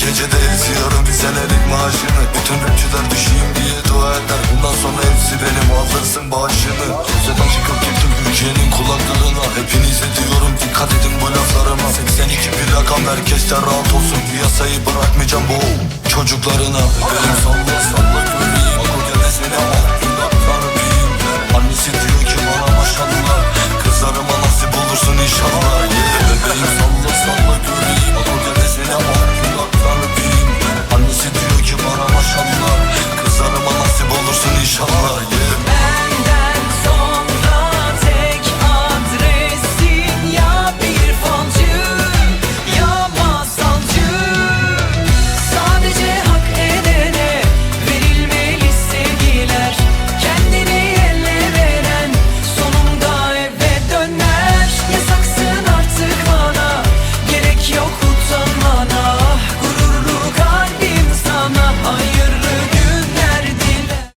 Gecede eziyorum vizelerin maaşını. Bütün rapçiler düşeyim diye dua eder. Bundan sonra hepsi benim alırsın bağışını. Sözeden çıkıp gittim ülkenin kulaklarına. Hepinize diyorum dikkat edin bu laflarıma. 82 bir rakam herkes rahat olsun. Piyasayı bırakmayacağım bu çocuklarına. Benim son charge.